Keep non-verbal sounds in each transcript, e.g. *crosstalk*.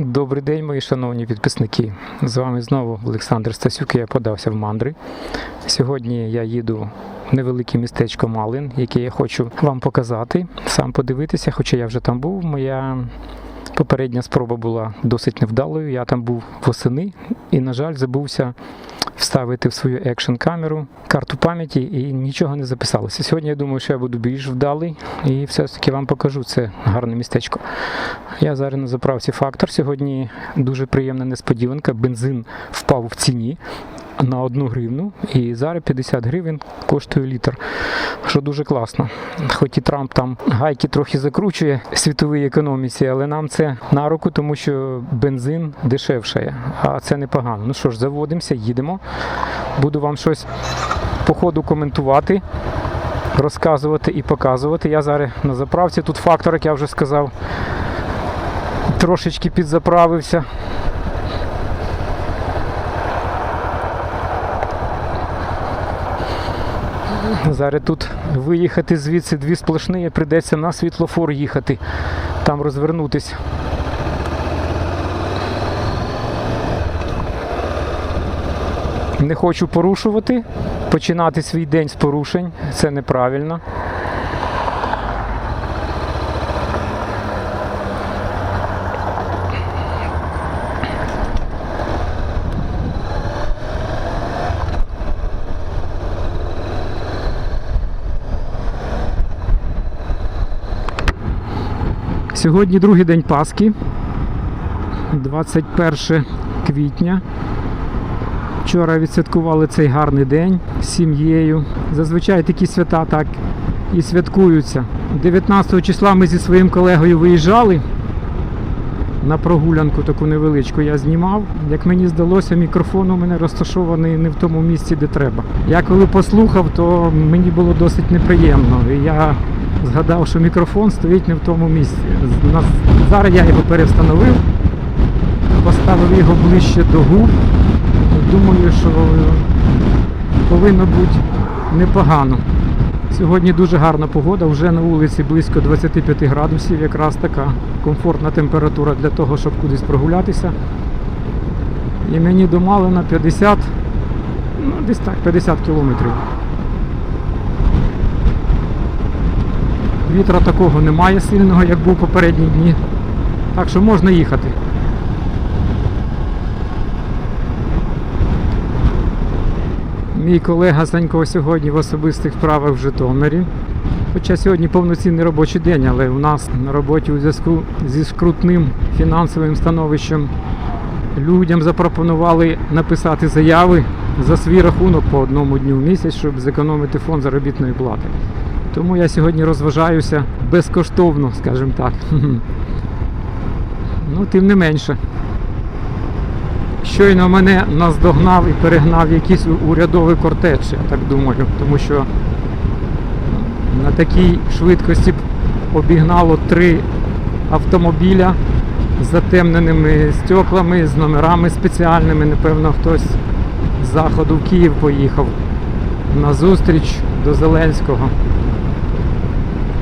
Добрий день, мої шановні підписники. З вами знову Олександр Стасюк. Я подався в мандри. Сьогодні я їду в невелике містечко Малин, яке я хочу вам показати, сам подивитися, хоча я вже там був. Моя попередня спроба була досить невдалою. Я там був восени і, на жаль, забувся вставити в свою екшн камеру карту пам'яті і нічого не записалося. Сьогодні я думаю, що я буду більш вдалий і все ж таки вам покажу це гарне містечко. Я зараз на заправці фактор. Сьогодні дуже приємна несподіванка. Бензин впав в ціні на одну гривну, і зараз 50 гривень коштує літр, що дуже класно. Хоч і Трамп там гайки трохи закручує світовій економіці, але нам це на руку, тому що бензин дешевшає, а це непогано. Ну що ж, заводимося, їдемо. Буду вам щось по ходу коментувати. Розказувати і показувати. Я зараз на заправці. Тут фактор, як я вже сказав, трошечки підзаправився. Зараз тут виїхати звідси дві сплошні, прийдеться на світлофор їхати, там розвернутись. Не хочу порушувати, починати свій день з порушень, це неправильно. Сьогодні другий день Пасхи, 21 квітня. Вчора відсвяткували цей гарний день з сім'єю. Зазвичай такі свята так і святкуються. 19 числа ми зі своїм колегою виїжджали на прогулянку таку невеличку. Я знімав. Як мені здалося, мікрофон у мене розташований не в тому місці, де треба. Я коли послухав, то мені було досить неприємно. І я згадав, що мікрофон стоїть не в тому місці. Зараз я його перевстановив, поставив його ближче до губ. Думаю, що повинно бути непогано. Сьогодні дуже гарна погода, вже на вулиці близько 25 градусів, якраз така комфортна температура для того, щоб кудись прогулятися. І мені до Малина 50, ну десь так, 50 кілометрів. Вітра такого немає сильного, як був попередні дні. Так що можна їхати. Мій колега Санько сьогодні в особистих справах в Житомирі. Хоча сьогодні повноцінний робочий день, але у нас на роботі у зв'язку зі скрутним фінансовим становищем людям запропонували написати заяви за свій рахунок по одному дню в місяць, щоб зекономити фонд заробітної плати. Тому я сьогодні розважаюся безкоштовно, скажімо так. *laughs* Ну, тим не менше. Щойно мене наздогнав і перегнав якийсь урядовий кортеж, я так думаю, тому що на такій швидкості обігнало три автомобіля з затемненими стеклами, з номерами спеціальними. Напевно, хтось з заходу в Київ поїхав на зустріч до Зеленського.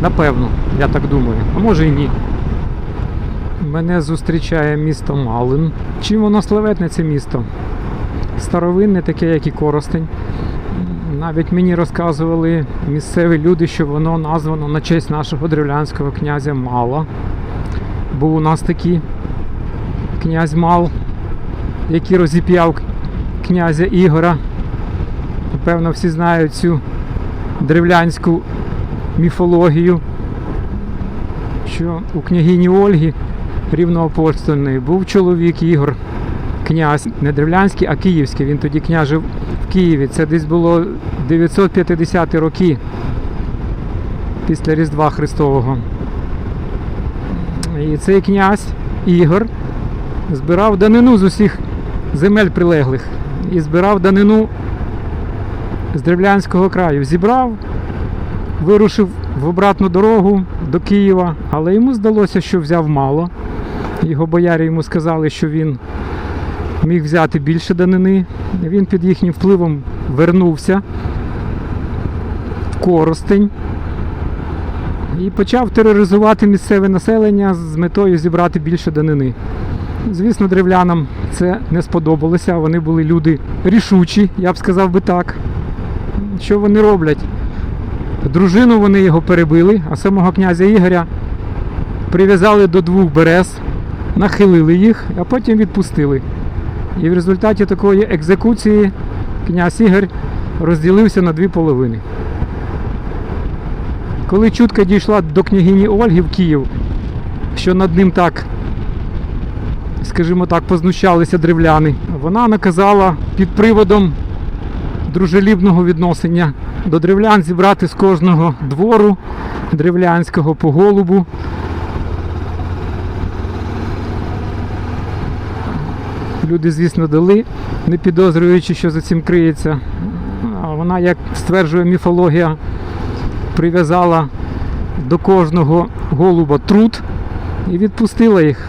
Напевно, я так думаю. А може і ні. Мене зустрічає місто Малин. Чим воно славетне це місто? Старовинне, таке, як і Коростень. Навіть мені розказували місцеві люди, що воно названо на честь нашого древлянського князя Мала. Був у нас такий князь Мал, який розіп'яв князя Ігора. Напевно, всі знають цю древлянську міфологію, що у княгині Ольги Рівноапостольної був чоловік Ігор, князь не древлянський, а київський. Він тоді княжив в Києві. Це десь було 950 роки після Різдва Христового. І цей князь Ігор збирав данину з усіх земель прилеглих і збирав данину з древлянського краю. Зібрав, вирушив в обратну дорогу до Києва, але йому здалося, що взяв мало. Його боярі йому сказали, що він міг взяти більше данини. Він під їхнім впливом вернувся в Коростень і почав тероризувати місцеве населення з метою зібрати більше данини. Звісно, древлянам це не сподобалося. Вони були люди рішучі, я б сказав би так. Що вони роблять? Дружину вони його перебили, а самого князя Ігоря прив'язали до двох берез, нахилили їх, а потім відпустили. І в результаті такої екзекуції князь Ігор розділився на дві половини. Коли чутка дійшла до княгині Ольги в Київ, що над ним так, скажімо так, познущалися древляни, вона наказала під приводом дружелюбного відношення до древлян зібрати з кожного двору древлянського по голубу. Люди, звісно, дали, не підозрюючи, що за цим криється. Вона, як стверджує міфологія, прив'язала до кожного голуба труд і відпустила їх.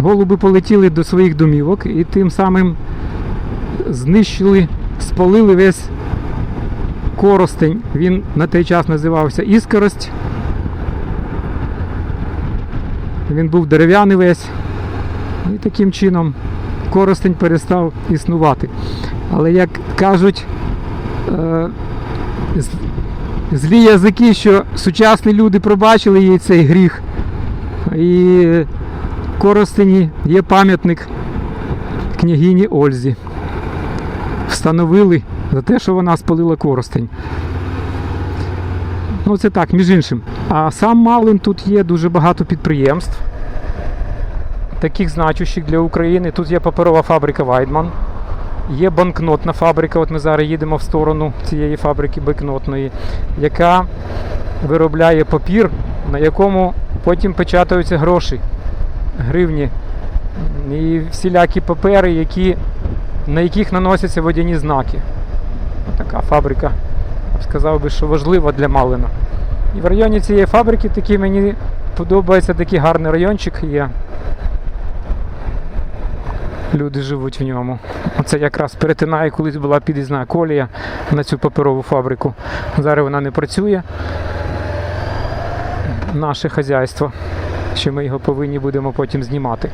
Голуби полетіли до своїх домівок і тим самим знищили, спалили весь коростень. Він на той час називався Іскорость. Він був дерев'яний весь. І таким чином коростень перестав існувати. Але як кажуть, е, злі язики, що сучасні люди пробачили їй цей гріх. І Коростені є пам'ятник княгині Ользі. Встановили за те, що вона спалила Коростень. Ну, це так, між іншим. А сам Малин тут є дуже багато підприємств, таких значущих для України. Тут є паперова фабрика Вайдман, є банкнотна фабрика. От ми зараз їдемо в сторону цієї фабрики банкнотної, яка виробляє папір, на якому потім печатаються гроші, гривні і всілякі папери, які, на яких наносяться водяні знаки. Така фабрика, я б сказав би, що важлива для Малина. І в районі цієї фабрики такий мені подобається такий гарний райончик є. Люди живуть в ньому. Оце якраз перетинає, колись була під'їзна колія на цю паперову фабрику. Зараз вона не працює. Наше хазяйство, що ми його повинні будемо потім знімати.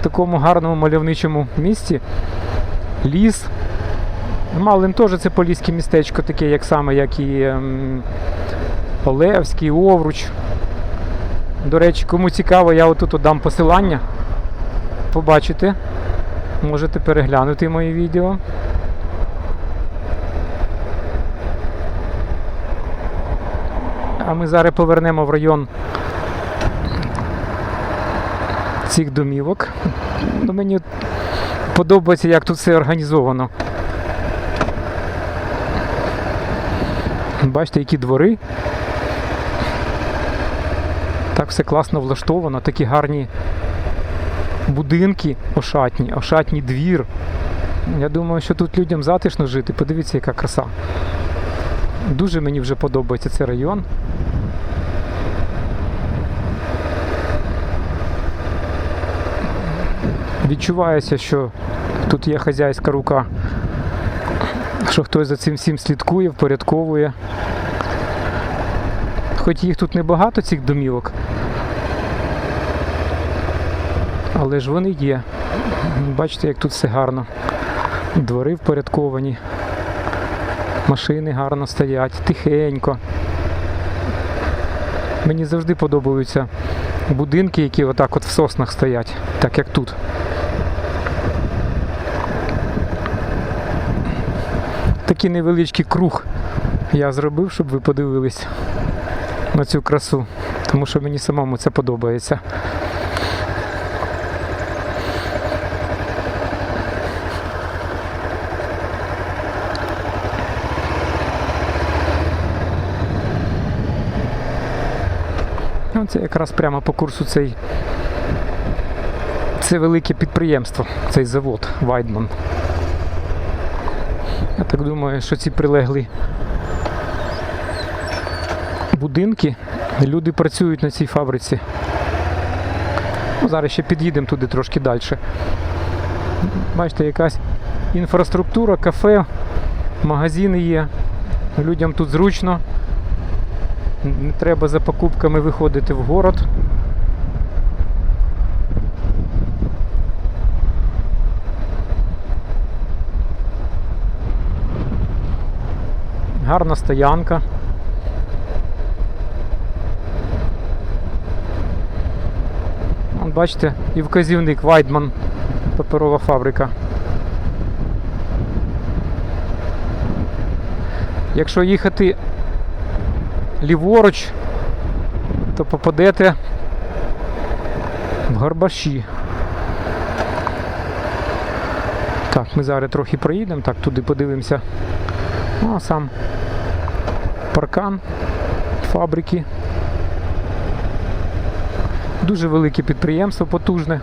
В такому гарному мальовничому місці ліс. Малин теж це поліське містечко, таке, як саме, як і ем, Олевський, Овруч. До речі, кому цікаво, я отут дам посилання. Побачите. Можете переглянути мої відео. А ми зараз повернемо в район цих домівок. Ну, мені подобається, як тут все організовано. Бачите, які двори. Так все класно влаштовано, такі гарні будинки ошатні, ошатній двір. Я думаю, що тут людям затишно жити. Подивіться, яка краса. Дуже мені вже подобається цей район. Відчувається, що тут є хазяйська рука, що хтось за цим всім слідкує, впорядковує. Хоч їх тут небагато, цих домівок, але ж вони є. Бачите, як тут все гарно. Двори впорядковані, машини гарно стоять, тихенько. Мені завжди подобаються будинки, які отак от в соснах стоять, так як тут. Такий невеличкий круг я зробив, щоб ви подивились на цю красу, тому що мені самому це подобається. Ну, Це якраз прямо по курсу цей. Це велике підприємство, цей завод Вайдман. Я так думаю, що ці прилеглі будинки, люди працюють на цій фабриці. Ну, зараз ще під'їдемо туди трошки далі. Бачите, якась інфраструктура, кафе, магазини є. Людям тут зручно. Не треба за покупками виходити в город. Гарна стоянка. Бачите, і вказівник Вайдман, паперова фабрика. Якщо їхати ліворуч, то попадете в Гарбаші. Так, ми зараз трохи проїдемо, так, туди подивимося. Ну, а сам паркан фабрики. Дуже велике підприємство, потужне.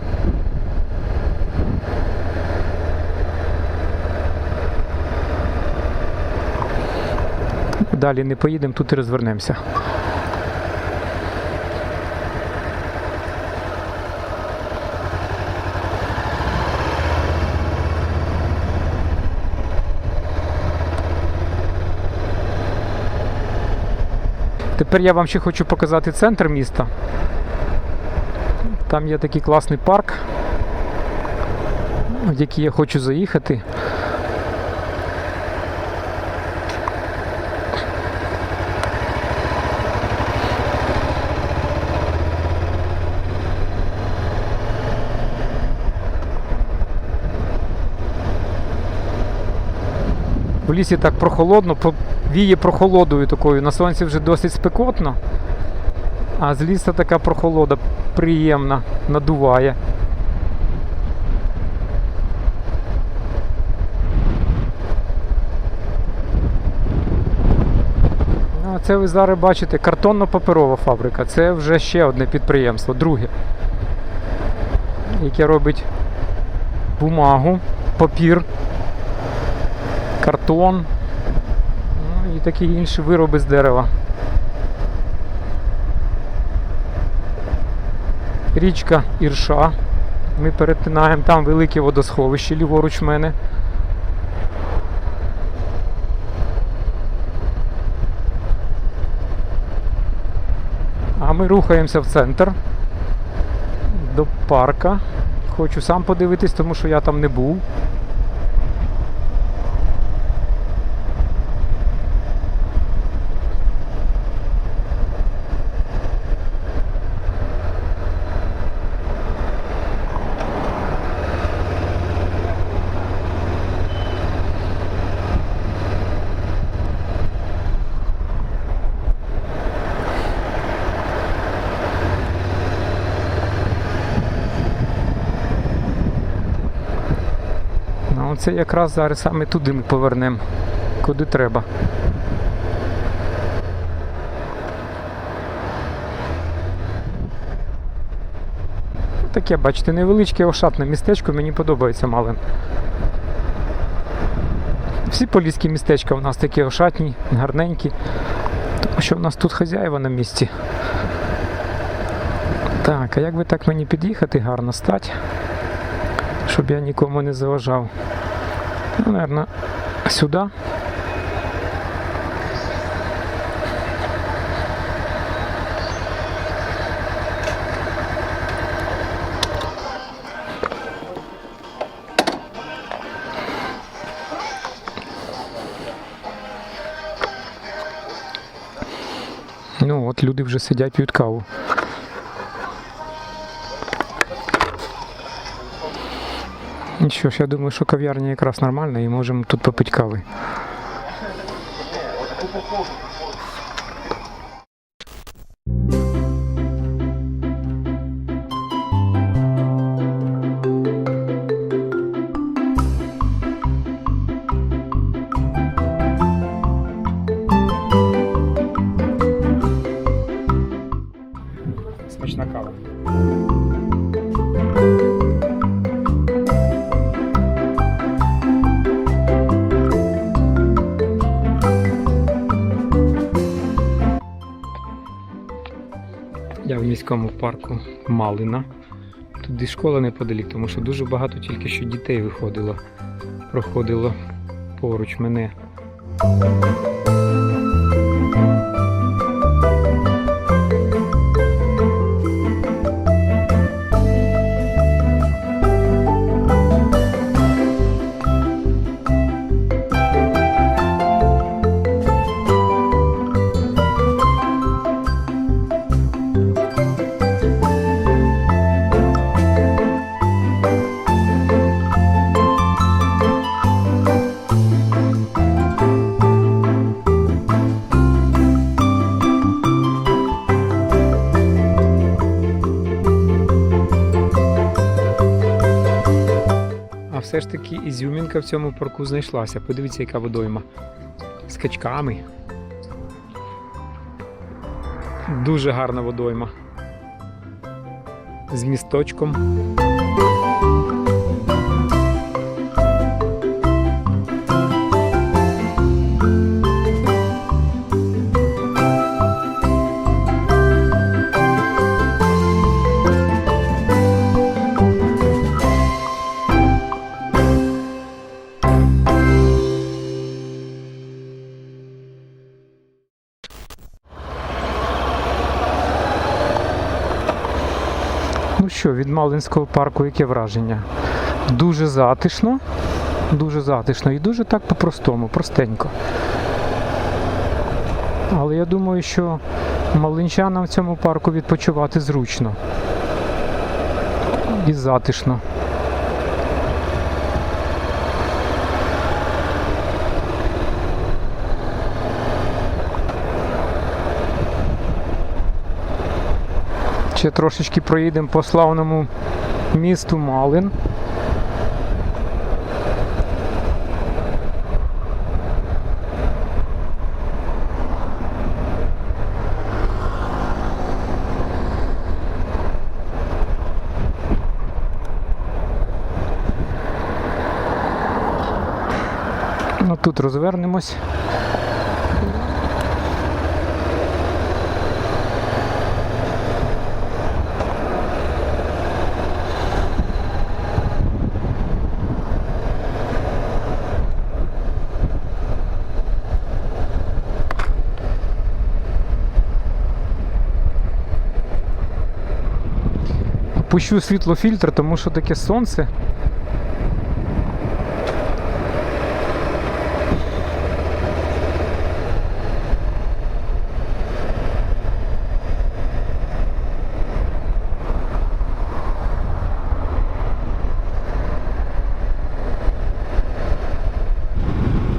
Далі не поїдемо, тут і розвернемося. Тепер я вам ще хочу показати центр міста. Там є такий класний парк, в який я хочу заїхати. В лісі так прохолодно, віє прохолодою такою. На сонці вже досить спекотно, а з лісу така прохолода приємна, надуває. Ну, це ви зараз бачите картонно-паперова фабрика. Це вже ще одне підприємство, друге, яке робить бумагу, папір картон і такі інші вироби з дерева. Річка Ірша. Ми перетинаємо там велике водосховище ліворуч мене. А ми рухаємося в центр до парка. Хочу сам подивитись, тому що я там не був. Ну, це якраз зараз саме туди ми повернемо, куди треба. Таке, бачите, невеличке ошатне містечко, мені подобається малим. Всі поліські містечка у нас такі ошатні, гарненькі. Тому що в нас тут хазяїва на місці. Так, а як би так мені під'їхати гарно стать? щоб я нікому не заважав. Ну, наверное, сюди. Ну, от люди вже сидять п'ють каву. Що ж, я думаю, що кав'ярня якраз нормальна і можемо тут попити кави. Міському парку Малина. Туди школа неподалік, тому що дуже багато тільки що дітей виходило, проходило поруч мене. Все ж таки ізюмінка в цьому парку знайшлася. Подивіться, яка водойма. З качками. Дуже гарна водойма. З місточком. Що, від Малинського парку яке враження? Дуже затишно, дуже затишно і дуже так по-простому, простенько. Але я думаю, що малинчанам в цьому парку відпочивати зручно. І затишно. Ще трошечки проїдемо по славному місту Малин. Ну, тут розвернемось. Пущу світлофільтр, тому що таке сонце.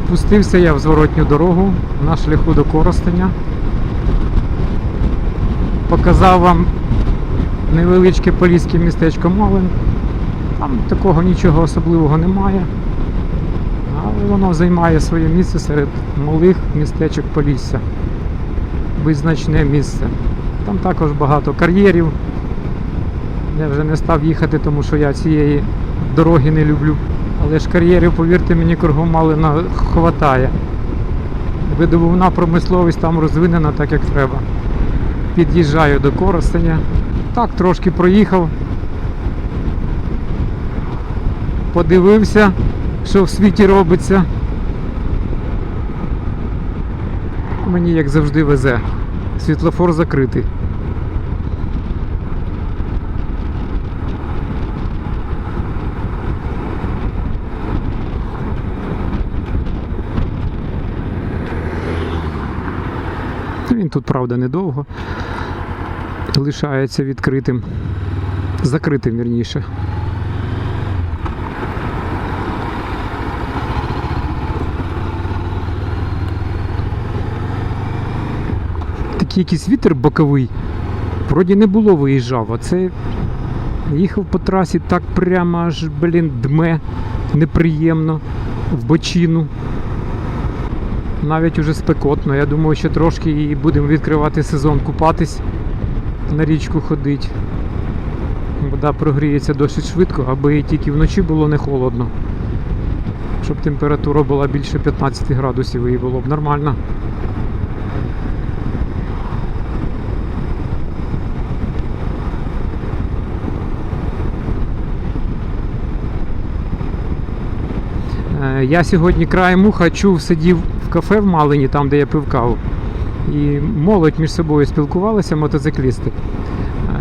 Пустився я в зворотню дорогу на шляху до Коростеня. Показав вам невеличке поліське містечко Малин. Там такого нічого особливого немає. Але воно займає своє місце серед малих містечок Полісся. Визначне місце. Там також багато кар'єрів. Я вже не став їхати, тому що я цієї дороги не люблю. Але ж кар'єрів, повірте мені, кругом Малина хватає. Видобувна промисловість там розвинена так, як треба. Під'їжджаю до Коростеня. Так, трошки проїхав. Подивився, що в світі робиться. Мені, як завжди, везе. Світлофор закритий. Він тут, правда, недовго. Лишається відкритим. Закритим, вірніше. Такий якийсь вітер боковий. Вроді не було виїжджав, а це їхав по трасі так прямо аж, блін, дме неприємно в бочину. Навіть уже спекотно. Я думаю, що трошки і будемо відкривати сезон купатись, на річку ходить. Вода прогріється досить швидко, аби тільки вночі було не холодно. Щоб температура була більше 15 градусів і було б нормально. Е, Я сьогодні краєм уха чув, сидів в кафе в Малині, там де я пив каву. І молодь між собою спілкувалися мотоциклісти.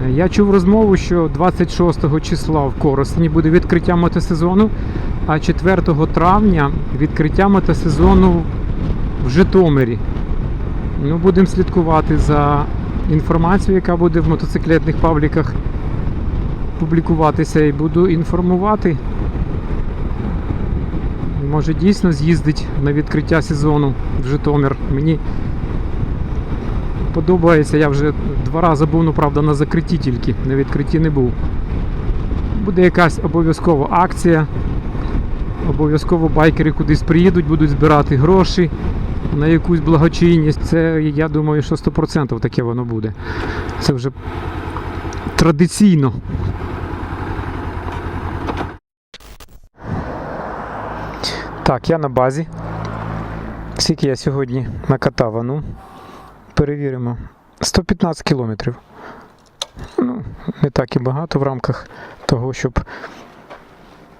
Е, Я чув розмову, що 26 числа в Коростені буде відкриття мотосезону, а 4 травня відкриття мотосезону в Житомирі. Ну, будемо слідкувати за інформацією, яка буде в мотоциклетних пабліках публікуватися, і буду інформувати. Може дійсно з'їздить на відкриття сезону в Житомир. Мені подобається, я вже два рази був, ну правда, на закритті тільки, на відкритті не був. Буде якась обов'язкова акція обов'язково байкери кудись приїдуть, будуть збирати гроші на якусь благочинність. Це, я думаю, що 100% таке воно буде. Це вже традиційно. Так, я на базі. Скільки я сьогодні накатав, а ну, перевіримо. 115 кілометрів. Ну, не так і багато в рамках того, щоб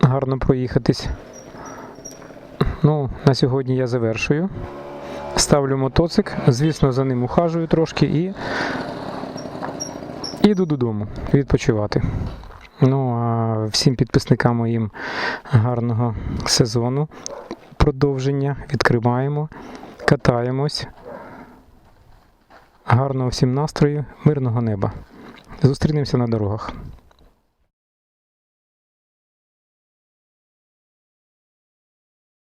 гарно проїхатись. Ну, на сьогодні я завершую. Ставлю мотоцик, звісно, за ним ухажую трошки і іду додому відпочивати. Ну, а всім підписникам моїм гарного сезону продовження відкриваємо, катаємось. Гарного всім настрою, мирного неба. Зустрінемося на дорогах.